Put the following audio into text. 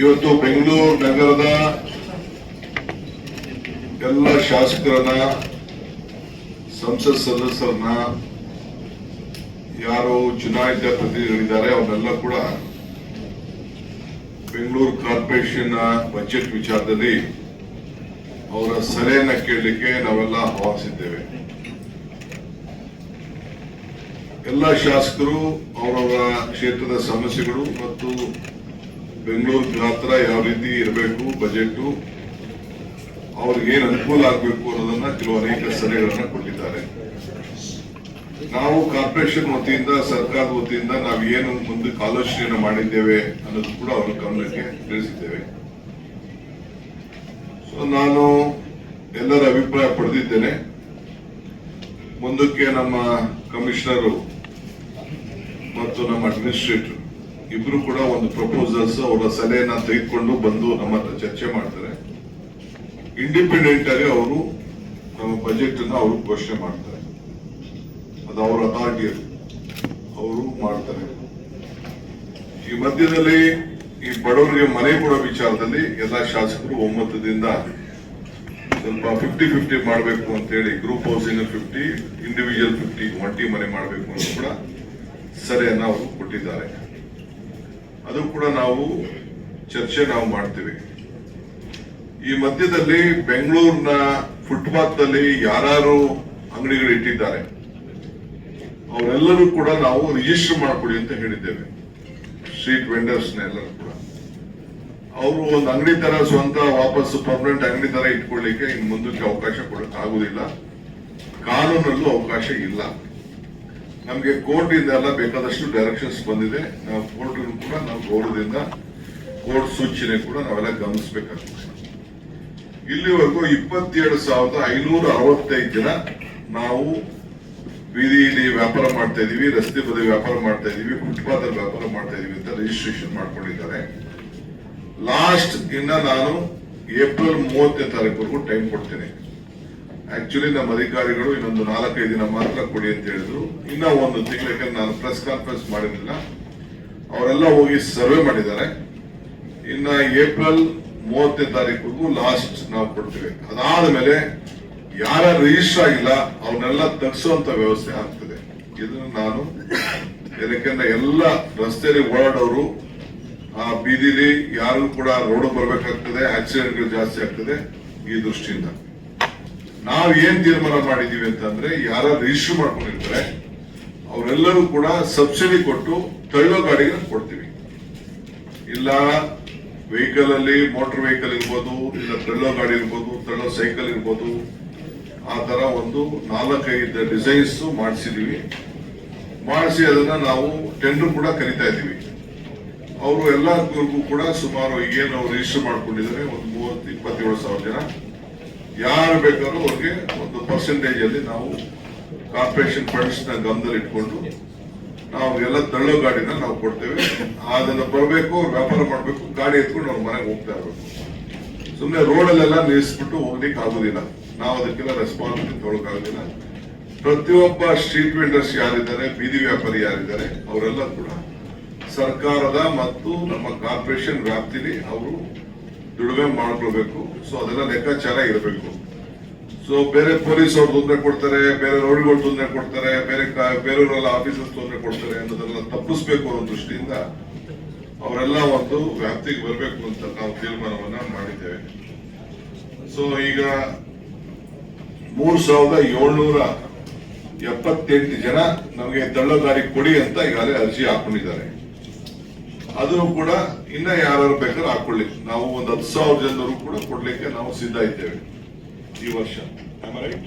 ಇವತ್ತು ಬೆಂಗಳೂರು ನಗರದ ಎಲ್ಲ ಶಾಸಕರನ್ನ, ಸಂಸತ್ ಸದಸ್ಯರನ್ನ ಯಾರು ಚುನಾಯಿತ ಪ್ರತಿನಿಧಿಗಳಿದ್ದಾರೆ ಅವನ್ನೆಲ್ಲ ಕೂಡ ಬೆಂಗಳೂರು ಕಾರ್ಪೊರೇಷನ್ ಬಜೆಟ್ ವಿಚಾರದಲ್ಲಿ ಅವರ ಸಲಹೆಯನ್ನ ಕೇಳಲಿಕ್ಕೆ ನಾವೆಲ್ಲ ಆಹ್ವಾನಿಸಿದ್ದೇವೆ. ಎಲ್ಲ ಶಾಸಕರು ಅವರವರ ಕ್ಷೇತ್ರದ ಸಮಸ್ಯೆಗಳು ಮತ್ತು ಬೆಂಗಳೂರು ಗಾತ್ರ ಯಾವ ರೀತಿ ಇರಬೇಕು ಬಜೆಟ್ ಅವ್ರಿಗೆ ಏನ್ ಅನುಕೂಲ ಆಗಬೇಕು ಅನ್ನೋದನ್ನ ಕೆಲವು ಅನೇಕ ಸಲಹೆಗಳನ್ನ ಕೊಟ್ಟಿದ್ದಾರೆ. ನಾವು ಕಾರ್ಪೊರೇಷನ್ ವತಿಯಿಂದ, ಸರ್ಕಾರದ ವತಿಯಿಂದ ನಾವು ಏನು ಮುಂದಕ್ಕೆ ಆಲೋಚನೆಯನ್ನು ಮಾಡಿದ್ದೇವೆ ಅನ್ನೋದು ಕೂಡ ಅವರ ಗಮನಕ್ಕೆ ತಿಳಿಸಿದ್ದೇವೆ. ಸೊ ನಾನು ಎಲ್ಲರ ಅಭಿಪ್ರಾಯ ಪಡೆದಿದ್ದೇನೆ. ಮುಂದಕ್ಕೆ ನಮ್ಮ ಕಮಿಷನರು ಮತ್ತು ನಮ್ಮ ಅಡ್ಮಿನಿಸ್ಟ್ರೇಟರ್ ಇಬ್ರು ಕೂಡ ಒಂದು ಪ್ರಪೋಸಲ್ಸ್ ಅವರ ಸಲಹೆನ ತೆಗೆದುಕೊಂಡು ಬಂದು ನಮ್ಮ ಹತ್ರ ಚರ್ಚೆ ಮಾಡ್ತಾರೆ. ಇಂಡಿಪೆಂಡೆಂಟ್ ಆಗಿ ಅವರು ನಮ್ಮ ಬಜೆಟ್ ಅನ್ನ ಅವರು ಘೋಷಣೆ ಮಾಡ್ತಾರೆ. ಅದು ಅವರ ಅಥಾರಿಟಿ ಅವರು ಮಾಡ್ತಾರೆ. ಈ ಮಧ್ಯದಲ್ಲಿ ಈ ಬಡವರಿಗೆ ಮನೆ ಕೊಡೋ ವಿಚಾರದಲ್ಲಿ ಎಲ್ಲ ಶಾಸಕರು ಒಮ್ಮತದಿಂದ ಸ್ವಲ್ಪ ಫಿಫ್ಟಿ ಫಿಫ್ಟಿ ಮಾಡಬೇಕು ಅಂತ ಹೇಳಿ group housing fifty individual fifty ಒಂಟಿ ಮನೆ ಮಾಡಬೇಕು ಅಂತ ಕೂಡ ಸಲಹೆಯನ್ನ ಅವರು ಕೊಟ್ಟಿದ್ದಾರೆ. ಅದು ಕೂಡ ನಾವು ಚರ್ಚೆ ನಾವು ಮಾಡ್ತೀವಿ. ಈ ಮಧ್ಯದಲ್ಲಿ ಬೆಂಗಳೂರಿನ ಫುಟ್ಪಾತ್ನಲ್ಲಿ ಯಾರು ಅಂಗಡಿಗಳು ಇಟ್ಟಿದ್ದಾರೆ, ಅವರೆಲ್ಲರೂ ಕೂಡ ನಾವು ರಿಜಿಸ್ಟರ್ ಮಾಡಿಕೊಡಿ ಅಂತ ಹೇಳಿದ್ದೇವೆ. ಸ್ಟ್ರೀಟ್ ವೆಂಡರ್ಸ್ ಎಲ್ಲರೂ ಕೂಡ. ಅವರು ಒಂದು ಅಂಗಡಿ ತರ ಸ್ವಂತ ವಾಪಸ್ ಪರ್ಮನೆಂಟ್ ಅಂಗಡಿ ತರ ಇಟ್ಕೊಳ್ಳಿಕ್ಕೆ ಇನ್ನು ಮುಂದಕ್ಕೆ ಅವಕಾಶ ಕೊಡಕ್ ಕಾನೂನಲ್ಲೂ ಅವಕಾಶ ಇಲ್ಲ. ನಮಗೆ ಕೋರ್ಟ್ ಇಂದ ಎಲ್ಲ ಬೇಕಾದಷ್ಟು ಡೈರೆಕ್ಷನ್ಸ್ ಬಂದಿದೆ. ನಾವು ಕೋರ್ಟ್ ಕೂಡ, ನಾವು ಗೌರವದಿಂದ ಕೋರ್ಟ್ ಸೂಚನೆ ಕೂಡ ನಾವೆಲ್ಲ ಗಮನಿಸಬೇಕಾಗ್ತದೆ ಇಲ್ಲಿವರೆಗೂ ಇಪ್ಪತ್ತೇಳು ಸಾವಿರದ ಐನೂರ ಅರವತ್ತೈದು ಜನ ನಾವು ಬೀದಿಯಲ್ಲಿ ವ್ಯಾಪಾರ ಮಾಡ್ತಾ ಇದೀವಿ ರಸ್ತೆ ಬದಿ ವ್ಯಾಪಾರ ಮಾಡ್ತಾ ಇದೀವಿ ಫುಟ್ಪಾತ್ ಅಲ್ಲಿ ವ್ಯಾಪಾರ ಮಾಡ್ತಾ ಇದೀವಿ ಅಂತ ರಿಜಿಸ್ಟ್ರೇಷನ್ ಮಾಡ್ಕೊಂಡಿದ್ದಾರೆ. ಲಾಸ್ಟ್ ಇನ್ನ ನಾನು ಏಪ್ರಿಲ್ ಮೂವತ್ತನೇ ತಾರೀಕು ಟೈಮ್ ಕೊಡ್ತೇನೆ. ಆಕ್ಚುಲಿ ನಮ್ಮ ಅಧಿಕಾರಿಗಳು ಇನ್ನೊಂದು ನಾಲ್ಕೈದು ದಿನ ಮಾತ್ರ ಕೊಡಿ ಅಂತ ಹೇಳಿದ್ರು. ಇನ್ನ ಒಂದು ತಿಂಗಳಿಗೆ ನಾನು ಪ್ರೆಸ್ ಕಾನ್ಫರೆನ್ಸ್ ಮಾಡಿರಲಿಲ್ಲ. ಅವರೆಲ್ಲ ಹೋಗಿ ಸರ್ವೆ ಮಾಡಿದ್ದಾರೆ. ಇನ್ನ ಏಪ್ರಿಲ್ ಮೂವತ್ತನೇ ತಾರೀಕು ಲಾಸ್ಟ್ ನಾವು ಕೊಡ್ತೀವಿ. ಅದಾದ ಮೇಲೆ ಯಾರ ರಿಜಿಸ್ಟರ್ ಆಗಿಲ್ಲ ಅವನ್ನೆಲ್ಲ ತಗ್ಸುವಂತ ವ್ಯವಸ್ಥೆ ಆಗ್ತದೆ. ಇದನ್ನು ನಾನು ಇದಕ್ಕಿಂತ ಎಲ್ಲ ರಸ್ತೆಯಲ್ಲಿ ಓಡಾಡೋರು, ಆ ಬೀದಿಲಿ ಯಾರು ಕೂಡ ರೋಡ್ ಬರಬೇಕಾಗ್ತದೆ ಆಕ್ಸಿಡೆಂಟ್ಗಳು ಜಾಸ್ತಿ ಆಗ್ತದೆ ಈ ದೃಷ್ಟಿಯಿಂದ. ನಾವ್ ಏನ್ ತೀರ್ಮಾನ ಮಾಡಿದೀವಿ ಅಂತಂದ್ರೆ ಯಾರ ರಿಜಿಸ್ಟರ್ ಮಾಡ್ಕೊಂಡಿರ್ತಾರೆ, ಅವರೆಲ್ಲರೂ ಕೂಡ ಸಬ್ಸಿಡಿ ಕೊಟ್ಟು ತಳ್ಳೋ ಗಾಡಿಗೆ ಕೊಡ್ತೀವಿ. ಇಲ್ಲ ವೆಹಿಕಲ್ ಅಲ್ಲಿ ಮೋಟರ್ ವೆಹಿಕಲ್ ಇರ್ಬೋದು, ಇಲ್ಲ ತಳ್ಳೋ ಗಾಡಿ ಇರ್ಬೋದು, ತಳ್ಳೋ ಸೈಕಲ್ ಇರ್ಬೋದು, ಆ ತರ ಒಂದು ನಾಲ್ಕೈದು ಡಿಸೈನ್ಸ್ ಮಾಡಿಸಿದೀವಿ. ಮಾಡಿಸಿ ಅದನ್ನ ನಾವು ಟೆಂಡರ್ ಕೂಡ ಕರಿತಾ ಇದೀವಿ ಅವರು ಎಲ್ಲರಿಗೂ ಕೂಡ ಸುಮಾರು ಏನು ರಿಜಿಸ್ಟರ್ ಮಾಡ್ಕೊಂಡಿದ್ದಾರೆ, ಒಂದು ಮೂವತ್ತು, ಇಪ್ಪತ್ತೇಳು ಸಾವಿರ ಜನ. ಯಾರು ಬೇಕಾದ್ರೂ ಅವ್ರಿಗೆ ಒಂದು ಪರ್ಸೆಂಟೇಜ್ ಅಲ್ಲಿ ನಾವು ಕಾರ್ಪೊರೇಷನ್ ಫಂಡ್ಸ್ನ ಇಟ್ಕೊಂಡು ನಾವು ಎಲ್ಲ ತಳ್ಳೋ ಗಾಡಿನ ನಾವು ಕೊಡ್ತೇವೆ. ಅದನ್ನ ಬರಬೇಕು ವ್ಯಾಪಾರ ಮಾಡಬೇಕು, ಗಾಡಿ ಎತ್ಕೊಂಡು ಅವ್ರ ಮನೆಗೆ ಹೋಗ್ತಾ ಇರಬೇಕು. ಸುಮ್ಮನೆ ರೋಡಲ್ಲೆಲ್ಲ ನಿಲ್ಲಿಸ್ಬಿಟ್ಟು ಹೋಗ್ಲಿಕ್ಕೆ ಆಗೋದಿಲ್ಲ. ನಾವು ಅದಕ್ಕೆಲ್ಲ ರೆಸ್ಪಾನ್ಸಿಬಿಲಿಟಿ ತೊಗೊಳಕ್ಕಾಗೋದಿಲ್ಲ ಪ್ರತಿಯೊಬ್ಬ ಸ್ಟ್ರೀಟ್ ವೆಂಡರ್ಸ್ ಯಾರಿದ್ದಾರೆ, ಬೀದಿ ವ್ಯಾಪಾರಿ ಯಾರಿದ್ದಾರೆ, ಅವರೆಲ್ಲ ಕೂಡ ಸರ್ಕಾರದ ಮತ್ತು ನಮ್ಮ ಕಾರ್ಪೊರೇಷನ್ ವ್ಯಾಪ್ತಿಲಿ ಅವರು ದುಡಿಮೆ ಮಾಡ್ಕೊಳ್ಬೇಕು. ಸೊ ಅದೆಲ್ಲ ಲೆಕ್ಕಾಚಾರ ಇರಬೇಕು. ಸೊ ಬೇರೆ ಪೊಲೀಸ್ ಅವ್ರು ತೊಂದರೆ ಕೊಡ್ತಾರೆ, ಬೇರೆ ರೋಡ್ಗಳು ತೊಂದರೆ ಕೊಡ್ತಾರೆ, ಬೇರೆ ಬೇರೆಯವರೆಲ್ಲ ಆಫೀಸರ್ಸ್ ತೊಂದರೆ ಕೊಡ್ತಾರೆ ಅನ್ನೋದೆಲ್ಲ ತಪ್ಪಿಸ್ಬೇಕು ಅನ್ನೋ ದೃಷ್ಟಿಯಿಂದ ಅವರೆಲ್ಲ ಒಂದು ವ್ಯಾಪ್ತಿಗೆ ಬರಬೇಕು ಅಂತ ನಾವು ತೀರ್ಮಾನವನ್ನ ಮಾಡಿದ್ದೇವೆ. ಸೊ ಈಗ ಮೂರ್ ಸಾವಿರದ ಏಳ್ನೂರ ಎಪ್ಪತ್ತೆಂಟು ಜನ ನಮಗೆ ದಳ್ಳದಾರಿ ಕೊಡಿ ಅಂತ ಈಗಾಗಲೇ ಅರ್ಜಿ ಹಾಕೊಂಡಿದ್ದಾರೆ. ಅದು ಕೂಡ ಇನ್ನ ಯಾರು ಬೇಕಾದ್ರೂ ಹಾಕೊಳ್ಳಿ ನಾವು ಒಂದ್ ಹತ್ತು ಸಾವಿರ ಜನರು ಕೂಡ ಕೊಡ್ಲಿಕ್ಕೆ ನಾವು ಸಿದ್ಧ ಇದ್ದೇವೆ ಈ ವರ್ಷ ರೈಟ್?